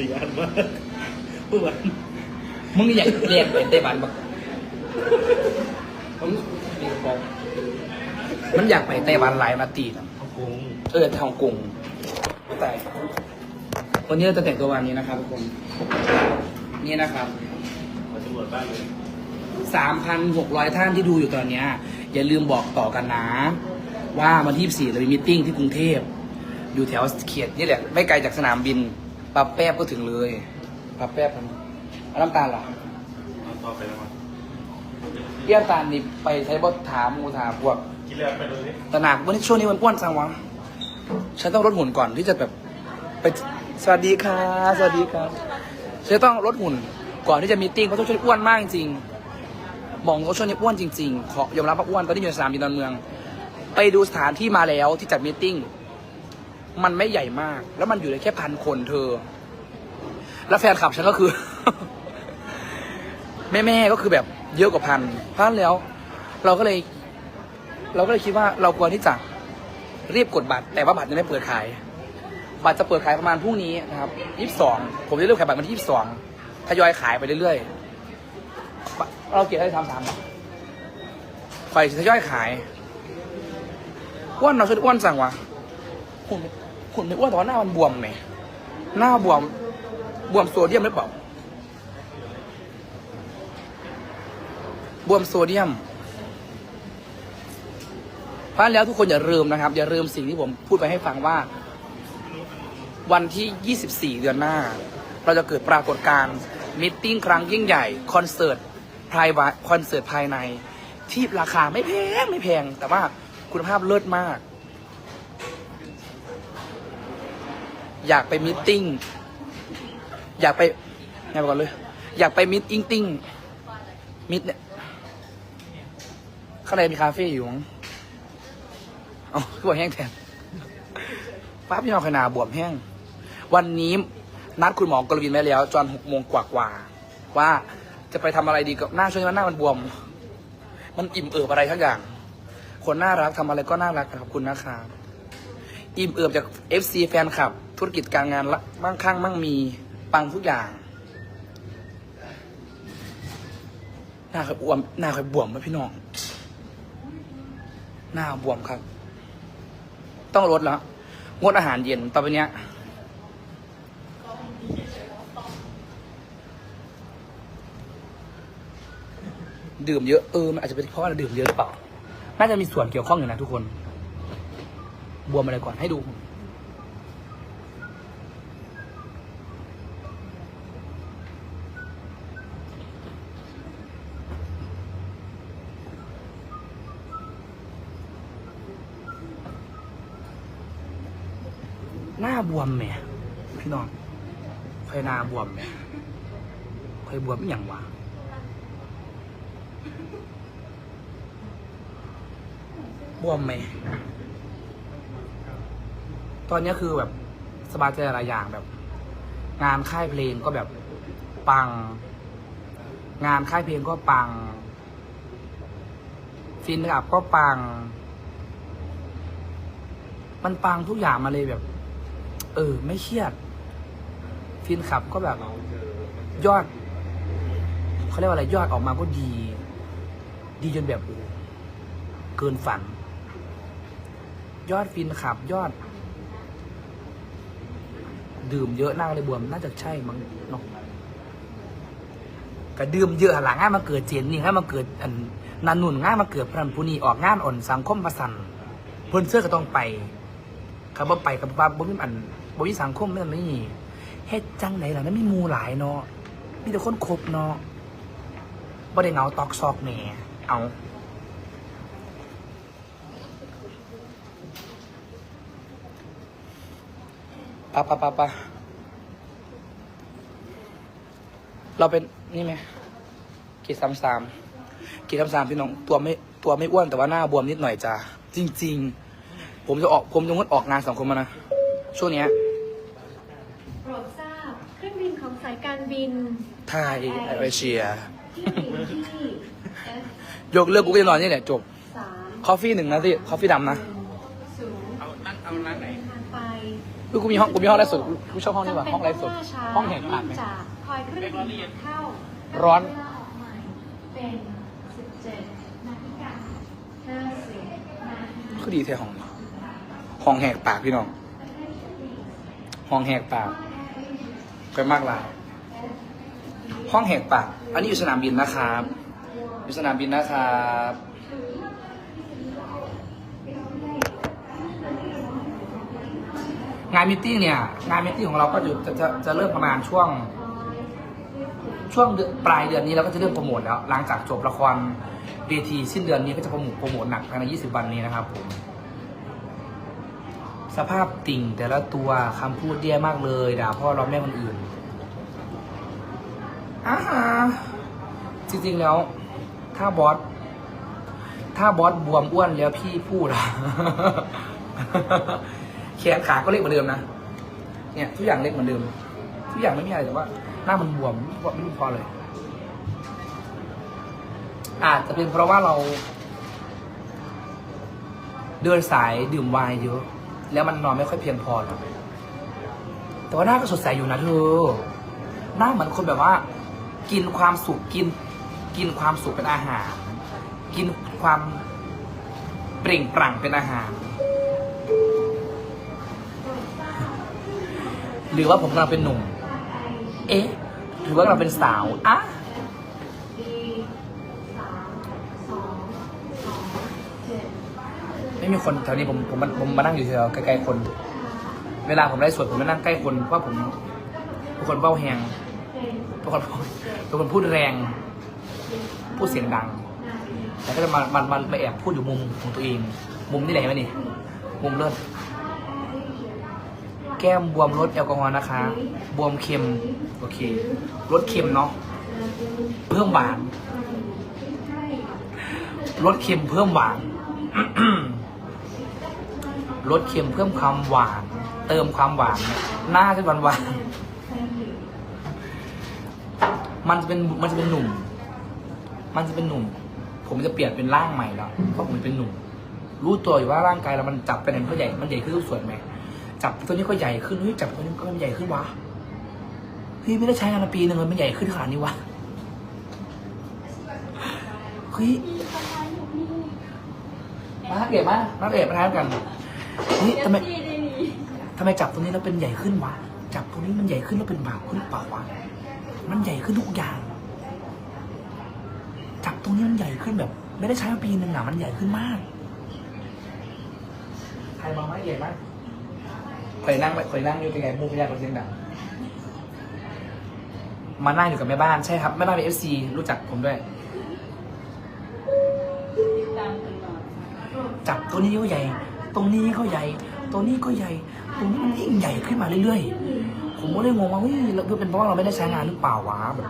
สีอันมากเมื่อวานมึงอยากเรียนเป็นไต้หวันปะมึงมีกระโปรงมันอยากไปไต้หวันหลายมาตีนะฮ่องกงเออทองกรุงแต่วันนี้เราจะแต่งตัววันนี้นะครับทุกคน นี่นะครับมาตำรวจบ้านเลยสามพันหกร้อยท่านที่ดูอยู่ตอนเนี้ย อย่าลืมบอกต่อกันนะ ว่าวันที่สี่เรามีมิทติ้งที่กรุงเทพอยู่แถวเขียดนี่แหละ ไม่ไกลจากสนามบิน ปับแป๊บก็ถึงเลยปับแป๊บมันเอาน้ำตาลเหรอเอาต่อไปแล้วมั้งเอี้ยน้ำตาลนี่ไปใช้บทถามมูถามพวกกินแล้วไปดูสิตระหนักวันนี้ช่วงนี้มันอ้วนจังวะฉันต้องลดหุ่นก่อนที่จะแบบไปสวัสดีค่ะสวัสดีครับฉันต้องลดหุ่นก่อนที่จะมีตติ้งเพราะช่วงนี้อ้วนมากจริงๆบอกว่าช่วงนี้อ้วนจริง ๆ ขอยอมรับว่าอ้วนตอนนี้อยู่ในสนามบินดอนเมือง ไปดูสถานที่มาแล้วที่จัดมีตติ้ง มันไม่ใหญ่มาก แล้วมันอยู่ในแค่พันคนเธอ แล้วแฟนคลับฉันก็คือ แม่ๆก็คือแบบเยอะกว่าพันพันแล้ว เราก็เลย เราก็เลยคิดว่าเราควรที่จะรีบกดบัตร แต่ว่าบัตรยังไม่เปิดขาย บัตรจะเปิดขายประมาณพรุ่งนี้นะครับ22ผมจะเริ่มขายบัตรวันที่22ทยอยขายไปเรื่อยๆ เราเก็บได้ทำสามบาทไฟทยอยขายอ้วนเราชุดอ้วนสั่งวะ หุ่นหุ่นไม่อ้วนแต่ว่าหน้ามันบวมไหมหน้าบวมบวมโซเดียมหรือเปล่า บวมโซเดียมเพราะแล้วทุกคนอย่าลืมนะครับ อย่าลืมสิ่งที่ผมพูดไปให้ฟังว่า วันที่ 24 เดือนหน้า เราจะเกิดปรากฏการณ์มิทติ้งครั้งยิ่งใหญ่ คอนเสิร์ตภายคอนเสิร์ตภายใน ที่ราคาไม่แพงไม่แพง แต่ว่าคุณภาพเลิศมาก อยากไปมิทติ้งอยากไปไงบอกก่อนเลย อยากไปมิทติ้งติ้งมิทเนี่ยข้างในมีคาเฟ่อยู่มั้งเอาคือบอกแห้งแทนป้าพี่น้องขนาบวมแห้ง วันนี้นัดคุณหมอกรวินไว้แล้วจอนหกโมงกว่าๆว่าจะไปทำอะไรดีกับหน้าช่วงนี้มันหน้ามันบวม มันอิ่มเอิบอะไรทั้งอย่าง คนน่ารักทำอะไรก็น่ารักขอบคุณนะครับอิ่มเอิบจาก FC แฟนคลับ ธุรกิจการงานละมั่งคั่งมั่งมีปังทุกอย่าง หน้าเคยบวม หน้าเคยบวมไหมพี่น้อง หน้าบวมครับ ต้องลดแล้วงดอาหารเย็นต่อไปเนี้ยดื่มเยอะเออมันอาจจะเป็นเพราะว่าเราดื่มเยอะหรือเปล่า น่าจะมีส่วนเกี่ยวข้องอยู่นะทุกคน บวมอะไรก่อนให้ดู บวมแหมพี่น้องเคยนาบวมแหมเคยบวมอหย่างวะบวมไหม ตอนนี้คือแบบสบายใจหลายอย่างแบบ งานค่ายเพลงก็แบบปัง งานค่ายเพลงก็ปัง ฟินกับก็ปัง มันปังทุกอย่างมาเลยแบบ เออ ไม่เครียดฟินขับก็แบบยอดเขาเรียกว่าอะไรยอดออกมาก็ดี ดีจนแบบโอ้เกินฝัน ยอดฟินขับ ยอด ดื่มเยอะหน้าเลยบวม น่าจะใช่มั้งเนาะก็ดื่มเยอะหลังง่ายมาเกิดเจนนี่ง่ายมาเกิดอันนันนุ่นง่ายมาเกิดพรันผู้นี้ออกงานอ่อนสังคมประสันเพิ่นเสื้อก็ต้องไปครับว่าไปกับว่าบ่มีอัน บ่มีสังคมเรื่องนี้เฮ็ดจังไหนล่ะมันมีมูหลายเนาะมีแต่คนคบเนาะบ่ได้เหงาตอกซอกแหน่เอาปะปะปะปะเราเป็นนี่ไหมกีสามสามกีสามสามพี่น้องตัวไม่ตัวไม่อ้วนแต่ว่าหน้าบวมนิดหน่อยจ้าจริง ๆ ผมจะออกผมจะงดออกงานสังคมมานะช่วงเนี้ย โปรดทราบเครื่องบินของสายการบิน ไทยแอร์เอเชียที่บินที่ F ยกเลิกกูก็จะนอนนี่แหละจบสามคอฟฟี่หนึ่งนะที่คอฟฟี่ดำนะศูนย์เอานั่งเอานั่งไหนทางไปลูกกูมีห้องกูมีห้องไลฟ์สดกูชอบห้องนี้ว่ะห้องไลฟ์สดจำเป็นต้ล่าช้าห้องแหกปากไหมจากคอยเครื่องบินเข้าร้อนเวลาออกใหม่เป็น17นาฬิกา50นาทีคือดีแท้ห้องนี้ห้องแหกปากพี่น้องห้องแหกปากไปมากหลาย ห้องแหกปาก อันนี้อยู่สนามบินนะครับ อยู่สนามบินนะครับงานมิทติ้งเนี่ยงานมิทติ้งของเราก็จะจะจะจะเริ่มประมาณช่วง ช่วงเดือนปลายเดือนนี้เราก็จะเริ่มโปรโมทแล้ว หลังจากจบละครเวทีสิ้นเดือนนี้ก็จะโปรโมทโปรโมทหนักภายใน 20 วันนี้นะครับผมสภาพติ่งแต่ละตัวคำพูดแย่มากเลยด่าพ่อเราแม่คนอื่น อ่าฮะจริงๆแล้ว ถ้าบอส ถ้าบอสบวมอ้วนแล้วพี่พูดอะแขนขาก็เล็กเหมือนเดิมนะ เนี่ย ทุกอย่างเล็กเหมือนเดิม ทุกอย่างไม่มีอะไรแต่ว่า หน้ามันบวมไม่รู้เพอะไรอาจจะเป็นเพราะว่าเรา เดินสายดื่มไวน์เยอะ แล้วมันนอนไม่ค่อยเพียงพอนะแต่ว่าหน้าก็สดใสอยู่นะเธอ หน้าเหมือนคนแบบว่า กินความสุขกิน กินความสุขเป็นอาหาร กินความเปล่งปลั่งเป็นอาหาร หรือว่าผมกำลังเป็นหนุ่ม เอ๊ะหรือว่ากำลังเป็นสาวอะไม่มีคนแถวนี้ผมผมผมมานั่งอยู่แถวใกล้ๆคน เวลาผมไลฟ์สดผมมานั่งใกล้คนเพราะผมคนเบ้าแหง เป็นคนเป็นคนพูดแรง พูดเสียงดังแต่ก็จะมามันมันมาแอบพูดอยู่มุมของตัวเอง มุมนี่แหละไหมนี่ มุมเลิศแก้มบวมลดแอลกอฮอล์นะคะ บวมเค็ม โอเคลดเค็มเนาะ เพิ่มหวานลดเค็มเพิ่มหวานลดเค็มเพิ่มความหวาน เติมความหวาน หน้าจะหวานหวาน มันจะเป็นมันจะเป็นหนุ่ม มันจะเป็นหนุ่ม ผมจะเปลี่ยนเป็นร่างใหม่แล้วเพราะผมเป็นหนุ่ม รู้ตัวอยู่ว่าร่างกายเรามันจับไปไหนมันก็ใหญ่ มันใหญ่ขึ้นทุกส่วนไหมจับตัวนี้ก็ใหญ่ขึ้นเฮ้ยจับตัวนี้ก็มันใหญ่ขึ้นวะเฮ้ยไม่ได้ใช้งานมาปีหนึ่งเลยมันใหญ่ขึ้นขนาดนี้วะเฮ้ยมาเก็บมามาเก็บมาทานกันเฮ้ยทำไมทำไมจับตรงนี้แล้วเป็นใหญ่ขึ้นวะ จับตรงนี้มันใหญ่ขึ้นแล้วเป็นบาปขึ้นหรือเปล่าวะ มันใหญ่ขึ้นทุกอย่างจับตรงนี้มันใหญ่ขึ้นแบบ ไม่ได้ใช้มาปีหนึ่งอะมันใหญ่ขึ้นมาก ใครมองไหมใหญ่มากเคยนั่งเคยนั่งอยู่เป็นไงมูไม่ยากกว่าเสียงดังมานั่งอยู่กับแม่บ้านใช่ครับแม่บ้านเป็นเอฟซีรู้จักผมด้วย จับตัวนี้ก็ใหญ่ ตรงนี้ก็ใหญ่ตรงนี้ก็ใหญ่ ตรงนี้มันยิ่งใหญ่ขึ้นมาเรื่อยๆ ผมก็เลยงงว่าเฮ้ยเราเป็นเพราะว่าเราไม่ได้ใช้งานหรือเปล่าวะแบบ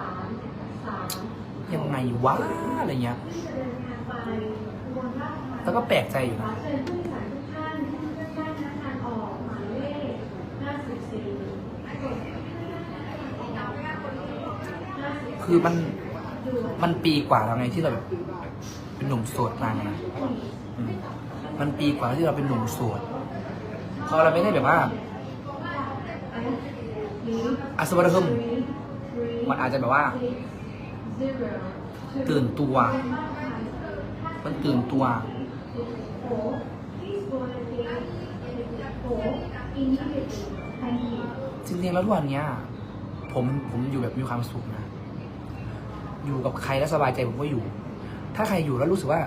ยังไงวะอะไรเงี้ย แล้วก็แปลกใจอยู่นะคือมันมันปีกว่าแล้วไงที่เราเป็นหนุ่มโสดมาไงนะมันปีกว่าที่เราเป็นหนุ่มโสดพอเราไม่ได้แบบว่า อาสวรรมมันอาจจะแบบว่า ตื่นตัว มันตื่นตัว จริงๆแล้วทุกวันเนี้ย ผมผมอยู่แบบมีความสุขนะ อยู่กับใครแล้วสบายใจผมก็อยู่ ถ้าใครอยู่แล้วรู้สึกว่า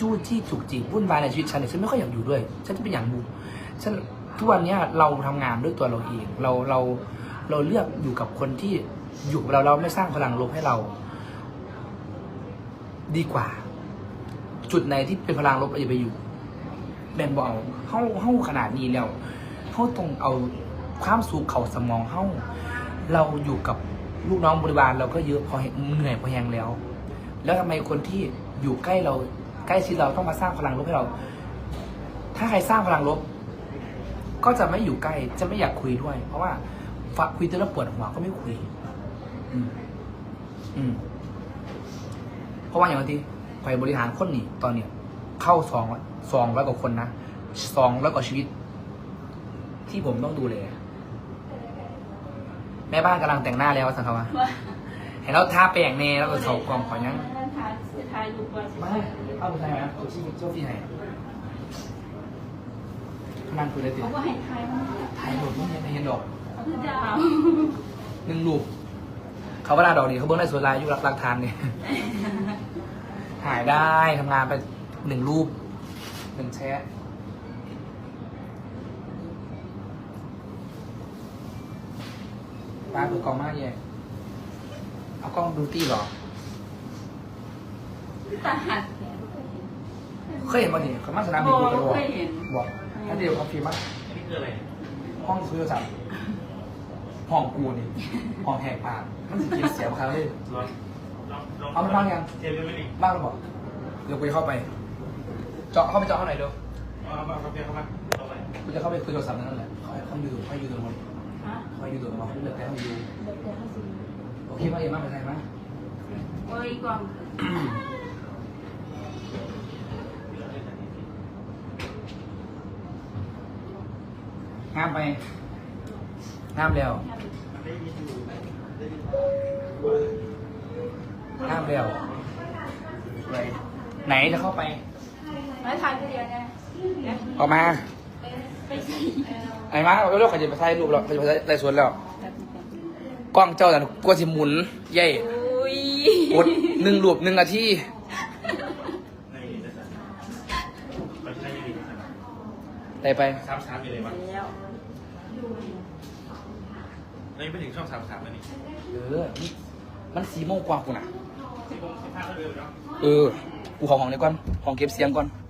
จู้จี้จุกจิกวุ่นวายในชีวิตฉันเนี่ยฉันไม่ค่อยอยากอยู่ด้วย ฉันจะเป็นอย่างบูฉัน ทุกวันนี้เราทำงานด้วยตัวเราเอง เราเราเราเลือกอยู่กับคนที่อยู่เราเราไม่สร้างพลังลบให้เรา ดีกว่า จุดไหนที่เป็นพลังลบเราอย่าไปอยู่แบนบอเอาเข้าเข้าขนาดนี้แล้วเข้าตรงเอาความสูขเขาสมองเข้าเราอยู่กับลูกน้องบริบาลเราก็เยอะพอเหนื่อยพอแหงแล้ว แล้วทำไมคนที่อยู่ใกล้เราใกล้ชิดเราต้องมาสร้างพลังลบให้เรา ถ้าใครสร้างพลังลบ ก็จะไม่อยู่ใกล้ จะไม่อยากคุยด้วย เพราะว่าฟังคุยจนแล้วปวดหัวก็ไม่คุย อืม อืม เพราะว่าอย่างที่ไปบริหารคนนี่ตอนเนี้ยเข้าสองสองร้อยกว่าคนนะสองร้อยกว่าชีวิต ที่ผมต้องดูแลแม่บ้านกำลังแต่งหน้าแล้วสังคมเห็นแล้วทาแป้งเน่แล้วก็เขากล่องขอยังนั่นทายจะทายลูกว่าไม่เอาไปใช่ไหมเอาชี้โชคดีให้นั่ งคุยเลยติเขาก็ให้ทายมันถ่ายรูปนี่ในเห็นดอกเขาจะดาวหนึ่งรูปเขาเวลาดอกนี่เขาเบิ้งได้ส่วนลายอยุรักรักทานเนี่ยถ่ายได้ทำงานไปหนึ่งรูปหนึ่งแชทป้าเปิดกล้องมากแย่เอากล้องดูตี้เหรอตาหัดเนี่ยเคยเห็นมาดิเขามาสนามบินดูกันบอกเคยเห็นบอก ถ้าเดียวเขาฟิล์มมานี่คืออะไรห้องคุยโทรศัพท์ห้องกูนี่ห้องแหกปากมันสิกินเสียงเขาเลยลองลองลองเอาไปบ้างยังเทปได้ไหมนี่บ้างหรือเปล่าเดี๋ยวกูจะเข้าไป เจาะเข้าไปเจาะข้างไหนเดี๋ยวเอามาเอาเพียงเข้ามาเอาไปกูจะเข้าไปคุยโทรศัพท์นั่นแหละเขาให้เขาอยู่เขาอยู่ตรงนั้นฮะเขาอยู่ตรงนั้นเขาเลือกแต่เขาอยู่เด็กเด็กเขาสิโอเคว่าเอ็มมาเป็นไงมั้งโอ้ยกวาง งามไปงามแล้วงามแล้วไปไหนจะเข้าไปแล้วทายก็เดียวเนี่ยเนี่ยออกมาไปสิไอ้มาเอาเร็วๆเขาจะไปถ่ายรูปแล้วเขาจะไปถ่ายสวนแล้วกล้องเจ้าแต่ะกลัวสิหมุนใหญ่โอ้ยกดหนึ่งรูปหนึ่งนาที ในนี้จะสั่นไปที่ไหนดีจะสั่น ได้ไปสามสามอยู่เลยวะแล้วนี่ไม่ถึงช่องสามสามแล้วนี่เออนี่มันสีโมงกว่ากูน่ะที่ผมที่พลาดก็เร็วเนาะเออกูของของเดี๋ยวก่อนของเก็บเสียงก่อนเ